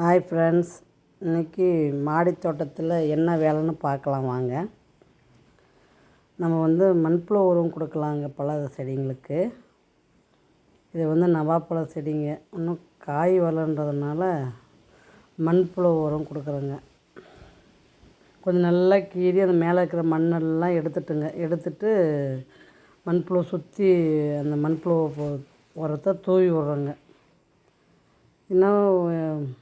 Hi friends இன்றைக்கி மாடி தோட்டத்தில் என்ன வேலைன்னு பார்க்கலாம் வாங்க. நம்ம வந்து மண்புழு உரம் கொடுக்கலாங்க பல செடிங்களுக்கு. இது வந்து நவாப்பழ செடிங்க. இன்னும் காய் வரலன்றதுனால மண்புழு உரம் கொடுக்குறோங்க. கொஞ்சம் நல்லா கீறி அந்த மேலே இருக்கிற மண்ணெல்லாம் எடுத்துட்டுங்க. எடுத்துட்டு மண்புழு சுற்றி அந்த மண்புழு உரத்தை தூவி விட்றோங்க. இன்னும்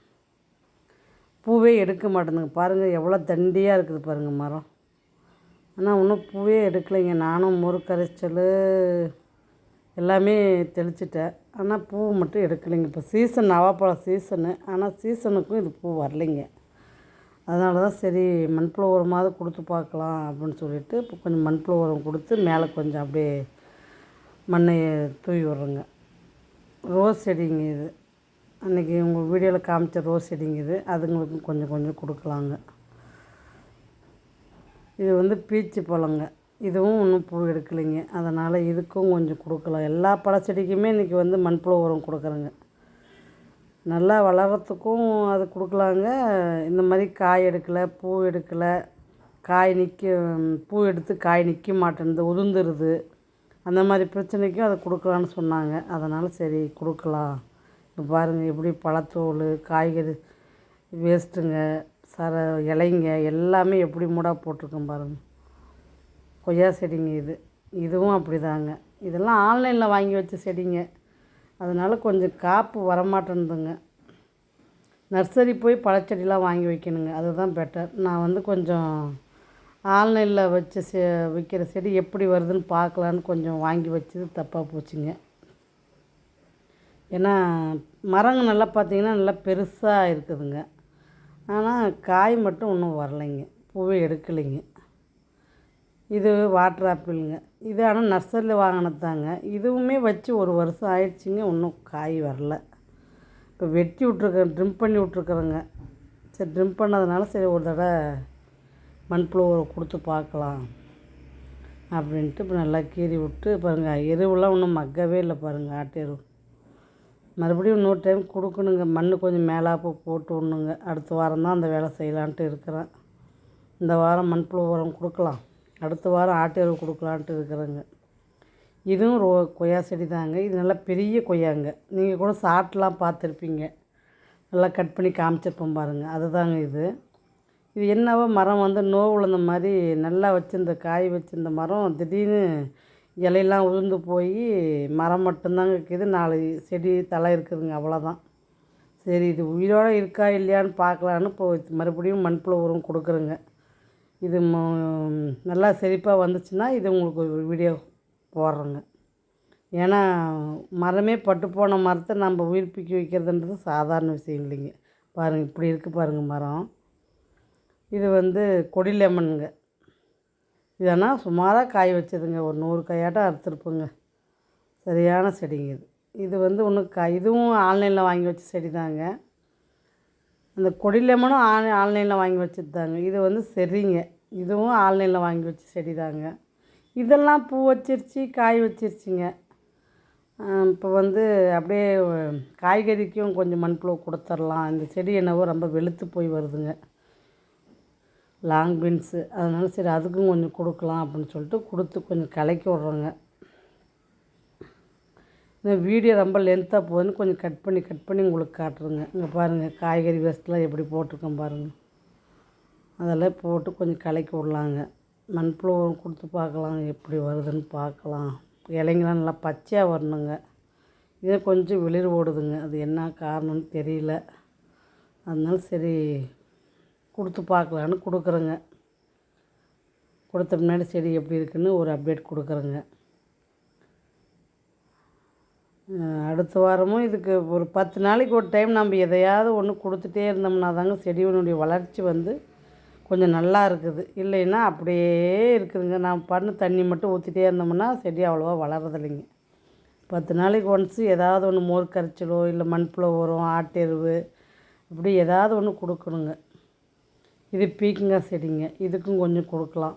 பூவே எடுக்க மாட்டேங்குது பாருங்கள் எவ்வளோ தண்டியாக இருக்குது பாருங்கள் மரம். ஆனால் இன்னும் பூவே எடுக்கலைங்க. நானும் முறுக்கரைச்சல் எல்லாமே தெளிச்சிட்டேன். ஆனால் பூ மட்டும் எடுக்கலைங்க. இப்போ சீசன் நவாப்பழம் சீசனு ஆனால் சீசனுக்கும் இது பூ வரலைங்க. அதனால தான் சரி மண்புழு உரமாவது கொடுத்து பார்க்கலாம் அப்படின்னு சொல்லிட்டு இப்போ கொஞ்சம் மண்புழு உரம் கொடுத்து மேலே கொஞ்சம் அப்படியே மண்ணை தூவி விட்றோங்க. ரோஸ் செடிங்க இது. அன்றைக்கி உங்கள் வீடியோவில் காமிச்ச ரோஸ் செடிங்க இது அதுங்களுக்கும் கொஞ்சம் கொஞ்சம் கொடுக்கலாங்க. இது வந்து பீச்சு பழங்க. இதுவும் ஒன்றும் பூ எடுக்கலைங்க. அதனால் இதுக்கும் கொஞ்சம் கொடுக்கலாம். எல்லா பழ செடிக்குமே இன்றைக்கி வந்து மண்புழு உரம் கொடுக்குறேங்க. நல்லா வளர்கிறதுக்கும் அது கொடுக்கலாங்க. இந்த மாதிரி காய் எடுக்கலை பூ எடுக்கலை. காய் நிற்க பூ எடுத்து காய் நிற்க மாட்டேன்து உதிர்ந்துருது. அந்த மாதிரி பிரச்சனைக்கும் அதை கொடுக்கலான்னு சொன்னாங்க. அதனால் சரி கொடுக்கலாம். இப்போ பாருங்கள் எப்படி பழத்தோல் காய்கறி வேஸ்ட்டுங்க சர இலைங்க எல்லாமே எப்படி மூடாக போட்டிருக்கோம் பாருங்கள் கொய்யா செடிங்க இது. இதுவும் அப்படி தாங்க இதெல்லாம் ஆன்லைனில் வாங்கி வச்ச செடிங்க. அதனால் கொஞ்சம் காப்பு வரமாட்டேன்துங்க. நர்சரி போய் பழச்செடிலாம் வாங்கி வைக்கணுங்க. அதுதான் பெட்டர் நான் வந்து கொஞ்சம் ஆன்லைனில் வச்ச செ விற்கிற செடி எப்படி வருதுன்னு பார்க்கலான்னு கொஞ்சம் வாங்கி வச்சது தப்பாக போச்சுங்க. ஏன்னா மரங்க நல்லா பார்த்தீங்கன்னா நல்லா பெருசாக இருக்குதுங்க. ஆனால் காய் மட்டும் இன்னும் வரலைங்க. பூவே எடுக்கலைங்க. இது வாட்டர் ஆப்பிளுங்க இது ஆனால் நர்சரியில் வாங்கினதாங்க இதுவுமே வச்சு ஒரு வருஷம் ஆயிடுச்சுங்க. இன்னும் காய் வரல. இப்போ வெட்டி விட்ருக்கேன் ட்ரிம் பண்ணி விட்ருக்குறேங்க சரி ட்ரிம் பண்ணதுனால சரி ஒரு தடவை மண்புழு கொடுத்து பார்க்கலாம். அப்படின்ட்டு இப்போ நல்லா கீறி விட்டு பாருங்கள் எருவெல்லாம் ஒன்றும் மக்கவே இல்லை பாருங்கள் ஆட்டு எருவு. மறுபடியும் இன்னொரு டைம் கொடுக்கணுங்க. மண் கொஞ்சம் மேலாப்பு போட்டு விடணுங்க. அடுத்த வாரம் தான் அந்த வேலை செய்யலான்ட்டு இருக்கிறேன். இந்த வாரம் மண்புழு உரம் கொடுக்கலாம். அடுத்த வாரம் ஆட்டு எருவு கொடுக்கலான்ட்டு இருக்கிறேங்க. இதுவும் ரோ கொய்யா செடி தாங்க. இது நல்லா பெரிய கொய்யாங்க. நீங்கள் கூட சாட்லாம் பார்த்துருப்பீங்க. நல்லா கட் பண்ணி காமிச்சிருப்போம் பாருங்கள் அதுதாங்க இது. இது என்னவோ மரம் வந்து நோவு விழுந்த மாதிரி நல்லா வச்சுருந்த காய் வச்சுருந்த மரம் திடீர்னு இலையெல்லாம் உதிர்ந்து போய் மரம் மட்டும்தாங்க இருக்குது நாலு செடி தலை இருக்குதுங்க அவ்வளோதான். சரி இது உயிரோடு இருக்கா இல்லையான்னு பார்க்கலான்னு இப்போ மறுபடியும் மண்புழு உரம் கொடுக்குறேங்க. இது நல்லா செழிப்பாக வந்துச்சுன்னா இது உங்களுக்கு ஒரு வீடியோ போடுறேங்க. ஏன்னா மரமே பட்டு போன மரத்தை நம்ம உயிர்ப்பிக்க வைக்கிறதுன்றது சாதாரண விஷயம் இல்லைங்க. பாருங்கள் இப்படி இருக்குது பாருங்கள் மரம். இது வந்து கொடி லெமனுங்க. இதெல்லாம் சுமாராக காய் வச்சதுங்க. ஒரு நூறு காயாட்டம் அறுத்துருப்போங்க. சரியான செடிங்க இது. இது வந்து ஒன்றும் காய் இதுவும் ஆன்லைனில் வாங்கி வச்ச செடி தாங்க அந்த கொடி லெமனும் ஆன் ஆன்லைனில் வாங்கி வச்சது தாங்க இது வந்து செரிங்க இதுவும் ஆன்லைனில் வாங்கி வச்ச செடி தாங்க இதெல்லாம் பூ வச்சிருச்சு காய் வச்சிருச்சுங்க. இப்போ வந்து அப்படியே காய்கறிக்கும் கொஞ்சம் மண்புழு கொடுத்துர்லாம். இந்த செடி என்னவோ ரொம்ப வெளுத்து போய் வருதுங்க. Long beans. அதனால சரி அதுக்கும் கொஞ்சம் கொடுக்கலாம் அப்படின்னு சொல்லிட்டு கொடுத்து கொஞ்சம் கலக்கி விட்றோங்க. இந்த வீடியோ ரொம்ப லென்த்தாக போகுதுன்னு கொஞ்சம் கட் பண்ணி கட் பண்ணி உங்களுக்கு காட்டுறேங்க. இங்கே பாருங்கள் காய்கறி வேஸ்ட்லாம் எப்படி போட்டிருக்கோம் பாருங்கள் அதெல்லாம் போட்டு கொஞ்சம் கலக்கி விட்லாங்க. மண்புழு கொடுத்து பார்க்கலாம் எப்படி வருதுன்னு பார்க்கலாம். இலைங்களாம் நல்லா பச்சையாக வரணுங்க. இதே கொஞ்சம் வெளிர் ஓடுதுங்க. அது என்ன காரணம்னு தெரியல. அதனால சரி கொடுத்து பார்க்கலான்னு கொடுக்குறேங்க. கொடுத்த முன்னாடி செடி எப்படி இருக்குன்னு ஒரு அப்டேட் கொடுக்குறேங்க. அடுத்த வாரமும் இதுக்கு ஒரு பத்து நாளைக்கு ஒரு டைம் நம்ம எதையாவது ஒன்று கொடுத்துட்டே இருந்தோம்னா தாங்க செடியினுடைய வளர்ச்சி வந்து கொஞ்சம் நல்லா இருக்குது. இல்லைன்னா அப்படியே இருக்குதுங்க. நான் பண்ணு தண்ணி மட்டும் ஊற்றிட்டே இருந்தோம்னா செடி அவ்வளோவா வளர்றதில்லைங்க. பத்து நாளைக்கு ஒன்ஸு ஏதாவது ஒன்று மோர் கரைச்சலோ இல்லை மண்புழு உரம் ஆட்டெருவு இப்படி ஏதாவது ஒன்று கொடுக்கணுங்க. இது பீக்கங்காய் செடிங்க. இதுக்கும் கொஞ்சம் கொடுக்கலாம்.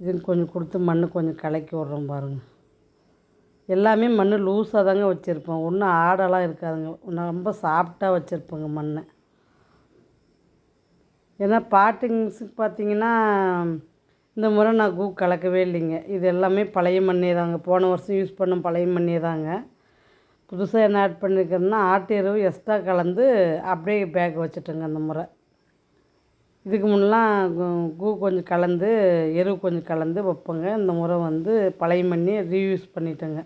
இதுக்கு கொஞ்சம் கொடுத்து மண் கொஞ்சம் கலக்கி விட்றோம் பாருங்கள் எல்லாமே மண் லூஸாக தாங்க வச்சுருப்போம். ஒன்றும் ஆடெல்லாம் இருக்காதுங்க. ரொம்ப சாஃப்டாக வச்சுருப்போங்க மண்ணை. ஏன்னா பாட்டிங்ஸுக்கு பார்த்தீங்கன்னா இந்த முறை நான் கூ கலக்கவே இல்லைங்க. இது எல்லாமே பழைய மண்ணே தாங்க. போன வருஷம் யூஸ் பண்ண பழைய மண்ணே தாங்க. புதுசாக என்ன ஆட் பண்ணியிருக்கேன்னா ஆட்டு எருவு எக்ஸ்ட்ரா கலந்து அப்படியே பேக் வச்சுட்டேங்க அந்த முறை. இதுக்கு முன்னெலாம் கு- கூ கொஞ்சம் கலந்து எருவு கொஞ்சம் கலந்து வைப்பேங்க. இந்த முறை வந்து பழைய மண்ணி ரீயூஸ் பண்ணிட்டேங்க.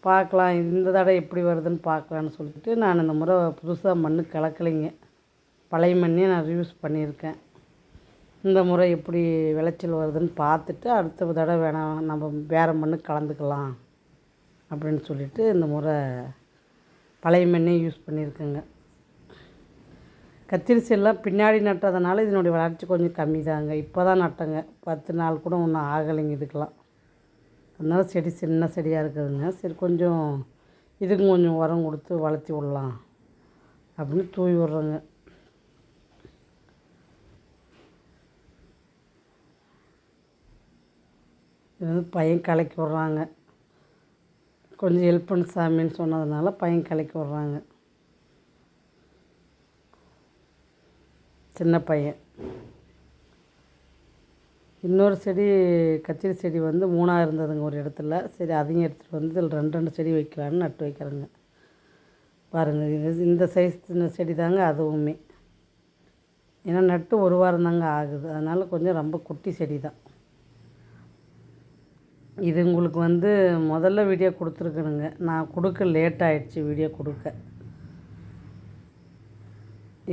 பார்க்கலாம் இந்த தடவை எப்படி வருதுன்னு பார்க்கலான்னு சொல்லிட்டு நான் இந்த முறை புதுசாக மண் கலக்கலைங்க. பழைய மண்ணியை நான் ரியூஸ் பண்ணியிருக்கேன். இந்த முறை எப்படி விளைச்சல் வருதுன்னு பார்த்துட்டு அடுத்த தடவை வேணாம் நம்ம வேறு மண் கலந்துக்கலாம். அப்படின்னு சொல்லிட்டு இந்த முறை பழைய மண்ணே யூஸ் பண்ணியிருக்கேங்க. கத்திரி செல்லாம் பின்னாடி நட்டதுனால இதனுடைய வளர்ச்சி கொஞ்சம் கம்மி தாங்க இப்போ தான் நட்டங்க. பத்து நாள் கூட ஒன்றும் ஆகலைங்க இதுக்கெலாம் அதனால் செடி சின்ன செடியாக இருக்குதுங்க. சரி கொஞ்சம் இதுக்கும் கொஞ்சம் உரம் கொடுத்து வளர்த்தி விடலாம் அப்படின்னு தூவி விட்றோங்க. இது வந்து பையன் கலக்கி விட்றாங்க. கொஞ்சம் ஹெல்ப் பண்ணு சாமின்னு சொன்னதுனால பையன் கலக்கி விட்றாங்க சின்ன பையன். இன்னொரு செடி கத்திரி செடி வந்து மூணாக இருந்ததுங்க ஒரு இடத்துல. சரி அதையும் எடுத்துகிட்டு வந்து இதில் ரெண்டு ரெண்டு செடி வைக்கலான்னு நட்டு வைக்கிறேங்க. பாருங்கள் இது இந்த சைஸ் சின்ன செடி தாங்க அதுவுமே. ஏன்னா நட்டு ஒரு வாரம் தாங்க ஆகுது. அதனால் கொஞ்சம் ரொம்ப குட்டி செடி தான். இது உங்களுக்கு வந்து முதல்ல வீடியோ கொடுத்துருக்கணுங்க. நான் கொடுக்க லேட் ஆகிடுச்சி வீடியோ கொடுக்க.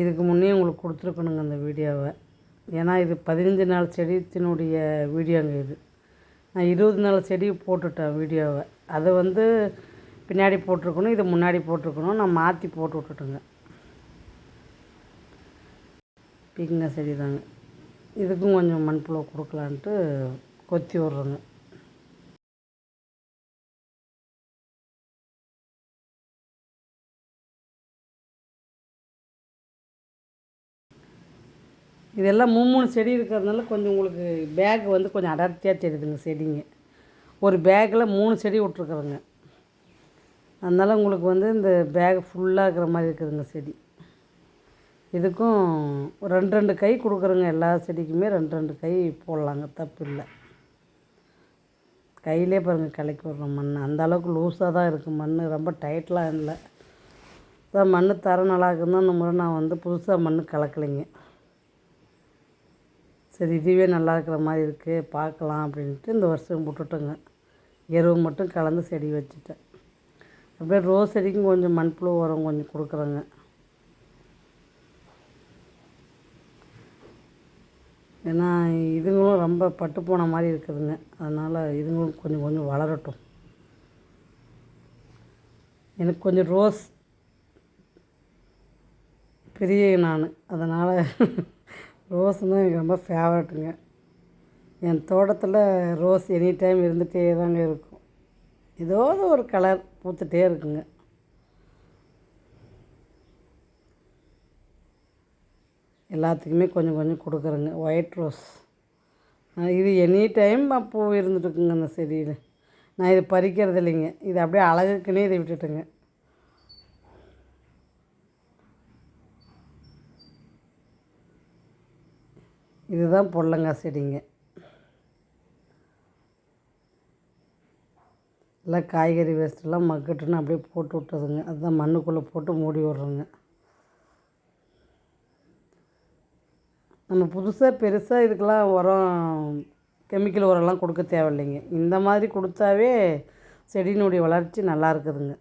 இதுக்கு முன்னே உங்களுக்கு கொடுத்துருக்கணுங்க அந்த வீடியோவை ஏன்னா இது பதினஞ்சு நாள் செடித்தினுடைய வீடியோங்க இது. நான் இருபது நாள் செடி போட்டுட்டேன் வீடியோவை அதை வந்து பின்னாடி போட்டிருக்கணும் இது முன்னாடி போட்டிருக்கணும் நான் மாற்றி போட்டு விட்டுட்டேங்க. பீக்கங்க செடி தாங்க. இதுக்கும் கொஞ்சம் மண்புழு கொடுக்கலான்ட்டு கொத்தி விட்றேங்க. இதெல்லாம் மூணு மூணு செடி இருக்கிறதுனால கொஞ்சம் உங்களுக்கு பேக் வந்து கொஞ்சம் அடர்த்தியாக தெரியுதுங்க செடிங்க. ஒரு பேக்கில் மூணு செடி விட்ருக்குறோங்க அதனால் உங்களுக்கு வந்து இந்த பேக் ஃபுல்லாக இருக்கிற மாதிரி இருக்குதுங்க செடி. இதுக்கும் ரெண்டு ரெண்டு கை கொடுக்குறோங்க எல்லா செடிக்குமே ரெண்டு ரெண்டு கை போடலாங்க தப்பு இல்லை. கையிலே பாருங்கள் கலக்கி விட்றோம் மண் அந்த அளவுக்கு லூஸாக தான் இருக்குது மண் ரொம்ப டைட்லாம் இல்லை. மண் தர நல்லா இருக்குதுன்னு அந்த முறை நான் வந்து புதுசாக மண் கலக்கலைங்க. சரி இதுவே நல்லா இருக்கிற மாதிரி இருக்குது பார்க்கலாம் அப்படின்ட்டு இந்த வருஷம் விட்டுட்டோங்க. எருவு மட்டும் கலந்து செடி வச்சுட்டேன். அப்படியே ரோஸ் செடிக்கும் கொஞ்சம் மண்புழு உரம் கொஞ்சம் கொடுக்குறேங்க. ஏன்னா இதுங்களும் ரொம்ப பட்டு போன மாதிரி இருக்குதுங்க. அதனால் இதுங்களும் கொஞ்சம் கொஞ்சம் வளரட்டும். எனக்கு கொஞ்சம் ரோஸ் பெரிய நான். அதனால் ரோஸ்னால் எனக்கு ரொம்ப ஃபேவரட்டுங்க என் தோட்டத்தில் ரோஸ் எனி டைம் இருந்துகிட்டே தாங்க இருக்கும். ஏதோ ஒரு கலர் பூத்துட்டே இருக்குங்க. எல்லாத்துக்குமே கொஞ்சம் கொஞ்சம் கொடுக்குறேங்க. ஒயிட் ரோஸ் இது எனி டைம் பூ இருந்துட்டுருக்குங்க அந்த செடியில். நான் இது பறிக்கிறது இல்லைங்க இது அப்படியே அழகுக்குன்னே இதை விட்டுட்டேங்க. இதுதான் பொடலங்காய் செடிங்க. எல்லாம் காய்கறி வேஸ்ட்டெல்லாம் மக்கட்டுன்னு அப்படியே போட்டு விட்டதுங்க. அதுதான் மண்ணுக்குள்ளே போட்டு மூடி விட்றோங்க. நம்ம புதுசாக பெருசாக இதுக்கெல்லாம் உரம் கெமிக்கல் உரம்லாம் கொடுக்க தேவையில்லைங்க. இந்த மாதிரி கொடுத்தாவே செடியினுடைய வளர்ச்சி நல்லா இருக்குதுங்க.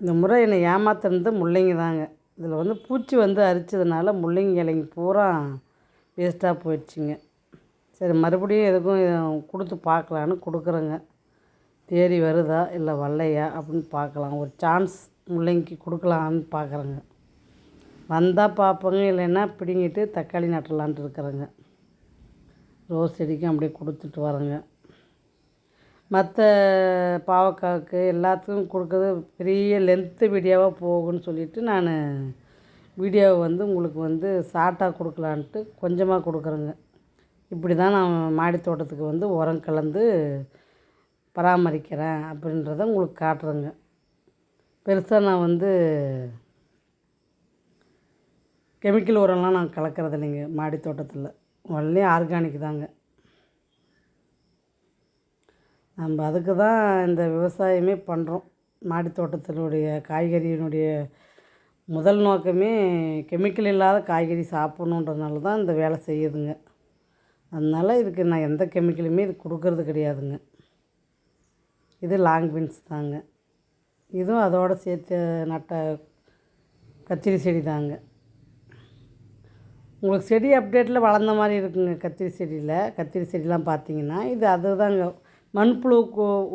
இந்த முறை என்னை ஏமாத்துனது முள்ளைங்க தாங்க இதில் வந்து பூச்சி வந்து அரிச்சதுனால முள்ளங்கி இலைங்க பூரா வேஸ்ட்டாக போயிடுச்சுங்க. சரி மறுபடியும் எதுக்கும் கொடுத்து பார்க்கலான்னு கொடுக்குறேங்க. தேறி வருதா இல்லை வரலையா அப்படின்னு பார்க்கலாம். ஒரு சான்ஸ் முள்ளங்கிக்கு கொடுக்கலான்னு பார்க்குறேங்க. வந்தால் பார்ப்போங்க இல்லைன்னா பிடுங்கிட்டு தக்காளி நட்டலான்ட்டு இருக்கிறேங்க. ரோஸ் செடிக்கும் அப்படியே கொடுத்துட்டு வரேங்க. மற்ற பாவக்காய்க்கு எல்லாத்துக்கும் கொடுக்குறது பெரிய லென்த்து வீடியோவாக போகும்னு சொல்லிட்டு நான் வீடியோவை வந்து உங்களுக்கு வந்து ஷார்ட்டாக கொடுக்கலான்ட்டு கொஞ்சமாக கொடுக்குறேங்க. இப்படி தான் நான் மாடி தோட்டத்துக்கு வந்து உரம் கலந்து பராமரிக்கிறேன் அப்படின்றத உங்களுக்கு காட்டுறேங்க. பெருசாக நான் வந்து கெமிக்கல் உரம்லாம் நான் கலக்கிறது இல்லைங்க மாடி தோட்டத்தில். ஒன்லி ஆர்கானிக் தாங்க. நம்ம அதுக்கு தான் இந்த விவசாயமே பண்ணுறோம் மாடி தோட்டத்தினுடைய காய்கறியினுடைய முதல் நோக்கமே கெமிக்கல் இல்லாத காய்கறி சாப்பிட்ணுன்றதுனால தான் இந்த வேலை செய்யுதுங்க. அதனால் இதுக்கு நான் எந்த கெமிக்கலுமே இது கொடுக்கறது கிடையாதுங்க. இது லாங் பீன்ஸ் தாங்க. இதுவும் அதோடு சேர்த்து நட்ட கத்திரி செடி தாங்க. உங்களுக்கு செடி அப்டேட்டில் வளர்ந்த மாதிரி இருக்குங்க கத்திரி செடியில். கத்திரி செடிலாம் பார்த்தீங்கன்னா இது அதுதாங்க. மண்புழு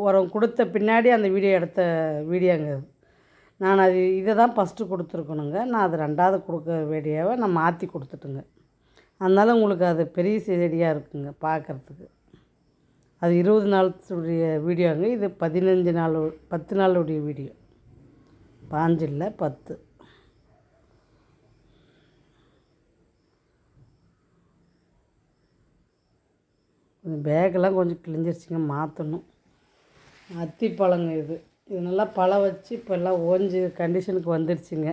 உரம் கொடுத்த பின்னாடி அந்த வீடியோ எடுத்த வீடியோங்க அது. நான் அது இதை தான் ஃபஸ்ட்டு கொடுத்துருக்கணுங்க. நான் அது ரெண்டாவது கொடுக்க வீடியோவை நான் மாற்றி கொடுத்துட்டுங்க. அதனால் உங்களுக்கு அது பெரிய செடியாக இருக்குங்க பார்க்குறதுக்கு அது இருபது நாளுடைய வீடியோங்க. இது பதினஞ்சு நாள் பத்து நாளுடைய வீடியோ. பாஞ்சு இல்லை பத்து. பேக்கெல்லாம் கொஞ்சம் கிழிஞ்சிருச்சுங்க மாற்றணும் அத்திப்பழங்க இது. இது நல்லா பழம் வச்சு இப்போ எல்லாம் ஓஞ்சி கண்டிஷனுக்கு வந்துருச்சுங்க.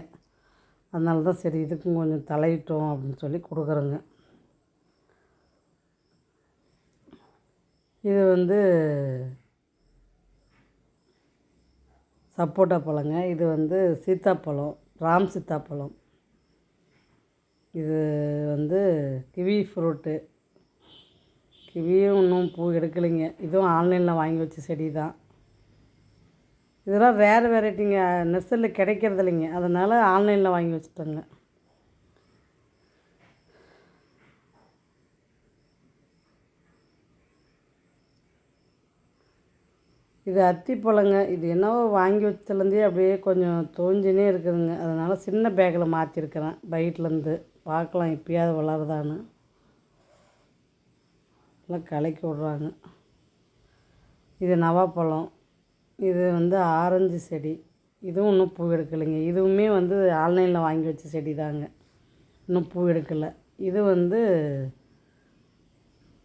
அதனால தான் சரி இதுக்கும் கொஞ்சம் தலையிட்டோம் அப்படின்னு சொல்லி கொடுக்குறோங்க. இது வந்து சப்போட்டா பழங்க. இது வந்து சீத்தாப்பழம் ராம் சீத்தாப்பழம். இது வந்து கிவி ஃப்ரூட்டு கிவியும் இன்னும் பூ எடுக்கலைங்க. இதுவும் ஆன்லைனில் வாங்கி வச்ச செடி தான் இதெல்லாம் வேறு வெரைட்டிங்க. நெசலில் கிடைக்கிறது இல்லைங்க. அதனால் ஆன்லைனில் வாங்கி வச்சுட்டேங்க. இது அத்திப்பழங்க இது என்னவோ வாங்கி வச்சதுலேருந்தே அப்படியே கொஞ்சம் தோஞ்சினே இருக்குதுங்க. அதனால் சின்ன பேக்கில் மாற்றிருக்கிறேன் பைட்லேருந்து. பார்க்கலாம் இப்பயாவது வளருதான்னு. எல்லாம் கலக்கி விட்றாங்க. இது நவாப்பழம் இது வந்து ஆரஞ்சு செடி இதுவும் இன்னும் பூ எடுக்கலைங்க. இதுவுமே வந்து ஆன்லைனில் வாங்கி வச்ச செடி தாங்க. இன்னும் பூ எடுக்கலை. இது வந்து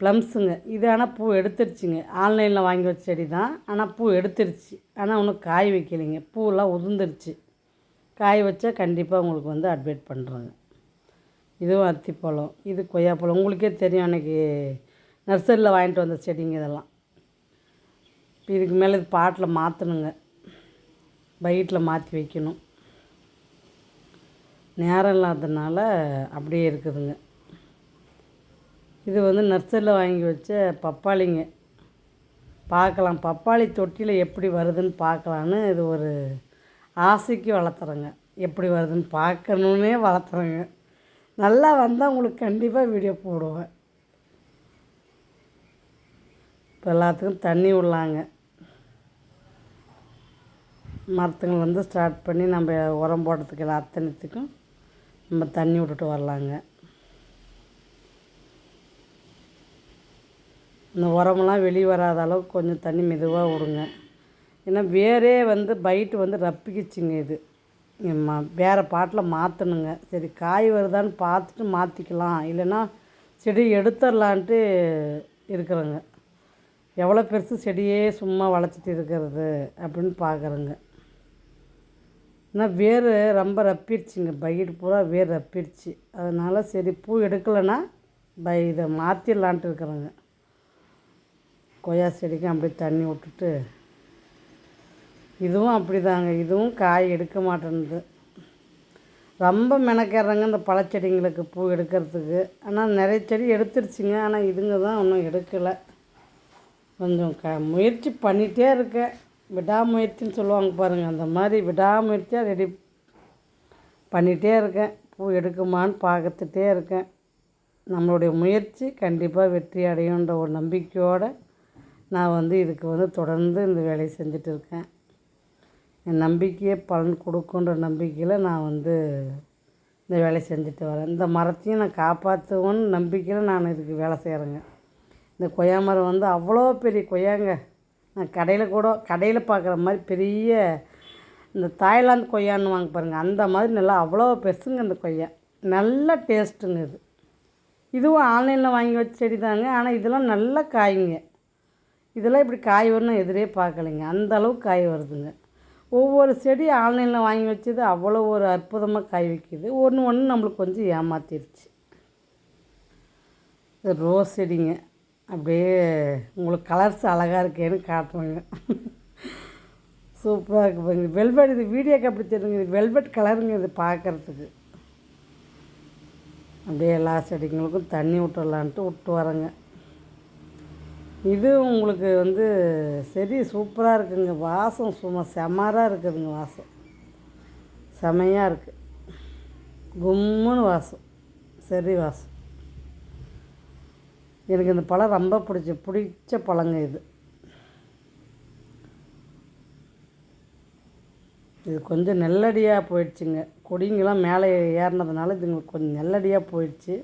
ப்ளம்ஸுங்க. இது ஆனால் பூ எடுத்துருச்சுங்க. ஆன்லைனில் வாங்கி வச்ச செடி தான். ஆனால் பூ எடுத்துருச்சு. ஆனால் இன்னும் காய் வைக்கலைங்க. பூவெல்லாம் உதிர்ந்துருச்சு. காய் வச்சா கண்டிப்பாக உங்களுக்கு வந்து அட்வைட் பண்ணுறோங்க இதுவும் அத்திப்பழம் இது கொய்யாப்பழம். உங்களுக்கே தெரியும் அன்றைக்கி நர்சரியில் வாங்கிட்டு வந்த செடிங்க இதெல்லாம். இப்போ இதுக்கு மேலே இது பாட்டில் மாற்றணுங்க பைட்டில் மாற்றி வைக்கணும். நேரம் இல்லாததுனால அப்படியே இருக்குதுங்க. இது வந்து நர்சரியில் வாங்கி வச்ச பப்பாளிங்க. பார்க்கலாம். பப்பாளி தொட்டியில் எப்படி வருதுன்னு பார்க்கலான்னு இது ஒரு ஆசைக்கு வளர்த்துறேங்க. எப்படி வருதுன்னு பார்க்கணுன்னே வளர்த்துறேங்க. நல்லா வந்தால் உங்களுக்கு கண்டிப்பாக வீடியோ போடுவேன். இப்போ எல்லாத்துக்கும் தண்ணி விடலாங்க. மரத்துங்கள் வந்து ஸ்டார்ட் பண்ணி நம்ம உரம் போடுறதுக்கு எல்லா அத்தனைத்துக்கும் நம்ம தண்ணி விட்டுட்டு வரலாங்க. இந்த உரமெல்லாம் வெளியே வராத அளவுக்கு கொஞ்சம் தண்ணி மெதுவாக விடுங்க. ஏன்னா வேரே வந்து பைட்டு வந்து ரப்பிக்குச்சுங்க இது. மா வேறு பாட்டில் மாற்றணுங்க சரி காய் வருதான்னு பார்த்துட்டு மாற்றிக்கலாம் இல்லைன்னா செடி எடுத்துடலான்ட்டு இருக்கிறேங்க. எவ்வளோ பெருசு செடியே சும்மா வளர்த்துட்டு இருக்கிறது அப்படின்னு பார்க்குறேங்க. ஏன்னா வேர் ரொம்ப ரப்பிடுச்சுங்க பைட்டு பூரா வேர் ரப்பிடுச்சு அதனால் சரி பூ எடுக்கலைன்னா பை இதை மாற்றிடலான்ட்டு இருக்கிறேங்க. கொய்யா செடிக்கும் அப்படியே தண்ணி விட்டுட்டு இதுவும் அப்படிதாங்க. இதுவும் காய் எடுக்க மாட்டேன்து ரொம்ப மெனக்கேறாங்க இந்த பழச்செடிங்களுக்கு பூ எடுக்கிறதுக்கு. ஆனால் நிறைய செடி எடுத்துருச்சுங்க. ஆனால் இதுங்க தான் ஒன்றும் எடுக்கலை. கொஞ்சம் க முயற்சி பண்ணிகிட்டே இருக்கேன். விடாமுயற்சின்னு சொல்லுவாங்க பாருங்கள் அந்த மாதிரி விடாமுயற்சியாக ரெடி பண்ணிகிட்டே இருக்கேன். பூ எடுக்குமான்னு பார்த்துட்டே இருக்கேன். நம்மளுடைய முயற்சி கண்டிப்பாக வெற்றி அடையுன்ற ஒரு நம்பிக்கையோடு நான் வந்து இதுக்கு வந்து தொடர்ந்து இந்த வேலையை செஞ்சுட்டு இருக்கேன். என் நம்பிக்கையே பலன் கொடுக்குன்ற நம்பிக்கையில் நான் வந்து இந்த வேலையை செஞ்சுட்டு வரேன். இந்த மரத்தையும் நான் காப்பாற்றுவோன்னு நம்பிக்கையில் நான் இதுக்கு வேலை செய்கிறேங்க இந்த கொய்யா மரம் வந்து அவ்வளோ பெரிய கொய்யாங்க. நான் கடையில் கூட கடையில் பார்க்குற மாதிரி பெரிய இந்த தாய்லாந்து கொய்யான்னு வாங்க பாருங்கள் அந்த மாதிரி நல்லா அவ்வளோ பெருசுங்க அந்த கொய்யா. நல்ல டேஸ்ட்டுங்க இது. இதுவும் ஆன்லைனில் வாங்கி வச்ச செடி தாங்க ஆனால் இதெல்லாம் நல்ல காய்ங்க. இதெல்லாம் இப்படி காய் வரணும் எதிரே பார்க்கலைங்க அந்த அளவுக்கு காய் வருதுங்க. ஒவ்வொரு செடி ஆன்லைனில் வாங்கி வச்சது அவ்வளோ ஒரு அற்புதமாக காய் வைக்கிது. ஒன்று ஒன்று நம்மளுக்கு கொஞ்சம் ஏமாத்திருச்சு. ரோஸ் செடிங்க. அப்படியே உங்களுக்கு கலர்ஸ் அழகாக இருக்கேன்னு காட்டுறேங்க. சூப்பராக இருக்குது பாருங்க. வெல்வெட் இது வீடியோக்கு அப்படி தெரியுங்க? இது வெல்வெட் கலருங்க இது பார்க்குறதுக்கு அப்படியே எல்லா செடிங்களுக்கும் தண்ணி விட்டுடலான்ட்டு விட்டு வரேங்க இது உங்களுக்கு வந்து செடி சூப்பராக இருக்குதுங்க வாசம் சும்மா செமராக இருக்குதுங்க வாசம். செமையாக இருக்குது கும்முன்னு வாசம். செடி வாசம். எனக்கு இந்த பழம் ரொம்ப பிடிச்ச பிடிச்ச பழங்க இது. இது கொஞ்சம் நெல்லடியாக போயிடுச்சுங்க. கொடிங்கெல்லாம் மேலே ஏறினதுனால இதுங்களுக்கு கொஞ்சம் நெல்லடியாக போயிடுச்சு.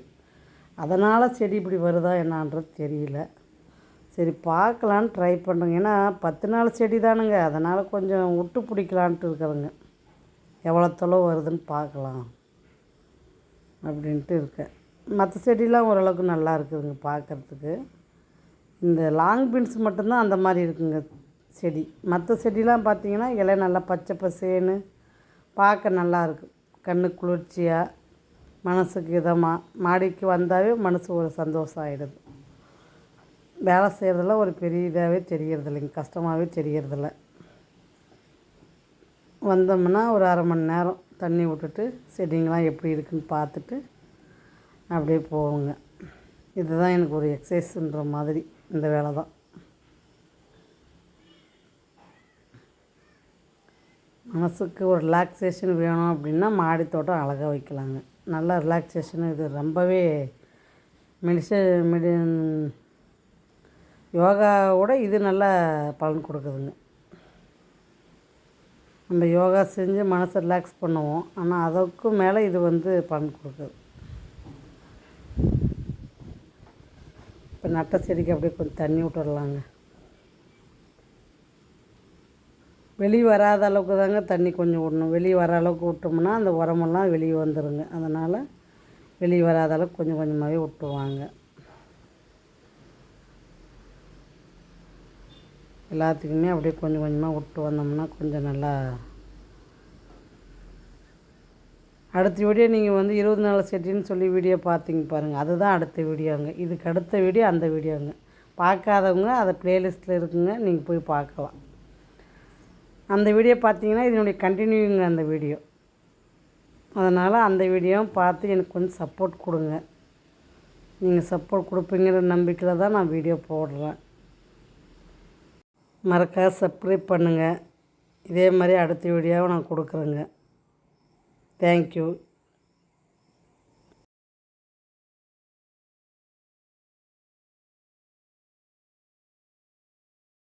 அதனால் செடி இப்படி வருதா என்னான்றது தெரியல. சரி பார்க்கலான்னு ட்ரை பண்ணுங்க ஏன்னா பத்து நாள் செடி தானுங்க. அதனால் கொஞ்சம் விட்டு பிடிக்கலான்ட்டு இருக்கிறேங்க எவ்வளோ தொலை வருதுன்னு பார்க்கலாம். அப்படின்ட்டு இருக்கேன். மற்ற செடிலாம் ஓரளவுக்கு நல்லா இருக்குதுங்க பார்க்குறதுக்கு. இந்த லாங் பீன்ஸ் மட்டும்தான் அந்த மாதிரி இருக்குங்க செடி. மற்ற செடிலாம் பார்த்தீங்கன்னா இலை நல்லா பச்சை பசேன்னு பார்க்க நல்லா இருக்கும் கண்ணு குளிர்ச்சியாக மனசுக்கு இதமாக மாடிக்கு வந்தாவே மனசு ஒரு சந்தோஷம் ஆகிடுது வேலை செய்கிறதெல்லாம் ஒரு பெரிய இதாகவே தெரியறது இல்லைங்க கஷ்டமாகவே தெரியறதில்ல. வந்தோம்னா ஒரு அரை மணி நேரம் தண்ணி விட்டுட்டு செடிங்களாம் எப்படி இருக்குன்னு பார்த்துட்டு அப்படியே போவோங்க. இதுதான் எனக்கு ஒரு எக்ஸசைஸ்ன்ற மாதிரி இந்த வேலை தான். மனசுக்கு ஒரு ரிலாக்ஸேஷன் வேணும் அப்படின்னா மாடி தோட்டம் அழகாக வைக்கலாங்க. நல்லா ரிலாக்ஸேஷன் இது ரொம்பவே மெடிச மெடி யோகாவோட இது நல்லா பலன் கொடுக்குதுங்க. நம்ம யோகா செஞ்சு மனசை ரிலாக்ஸ் பண்ணுவோம். ஆனால் அதுக்கும் மேலே இது வந்து பலன் கொடுக்குது. இப்போ நட்ட செடிக்கு அப்படியே கொஞ்சம் தண்ணி விட்டுறலாங்க. வெளியே வராத அளவுக்கு தாங்க தண்ணி கொஞ்சம் விடணும். வெளியே வர அளவுக்கு விட்டோம்னா அந்த உரமெல்லாம் வெளியே வந்துடுங்க அதனால் வெளியே வராத அளவுக்கு கொஞ்சம் கொஞ்சமாகவே விட்டுருவாங்க. எல்லாத்துக்குமே அப்படியே கொஞ்சம் கொஞ்சமாக விட்டு வந்தோம்னா கொஞ்சம் நல்லா அடுத்த வீடியோ நீங்கள் வந்து இருபது நாள் செட்டின்னு சொல்லி வீடியோ பார்த்தீங்க பாருங்கள் அதுதான் அடுத்த வீடியோங்க இதுக்கு அடுத்த வீடியோ அந்த வீடியோங்க பார்க்காதவங்க அதை ப்ளேலிஸ்ட்டில் இருக்குங்க. நீங்கள் போய் பார்க்கலாம். அந்த வீடியோ பார்த்தீங்கன்னா இதனுடைய கண்டினியூங்க அந்த வீடியோ அதனால் அந்த வீடியோவும் பார்த்து எனக்கு கொஞ்சம் சப்போர்ட் கொடுங்க. நீங்கள் சப்போர்ட் கொடுப்பீங்கிற நம்பிக்கையில் தான் நான் வீடியோ போடுறேன். மறக்காத சப்ஸ்கிரைப் பண்ணுங்கள் இதே மாதிரி அடுத்த வீடியோவை நான் கொடுக்குறேங்க. Thank you.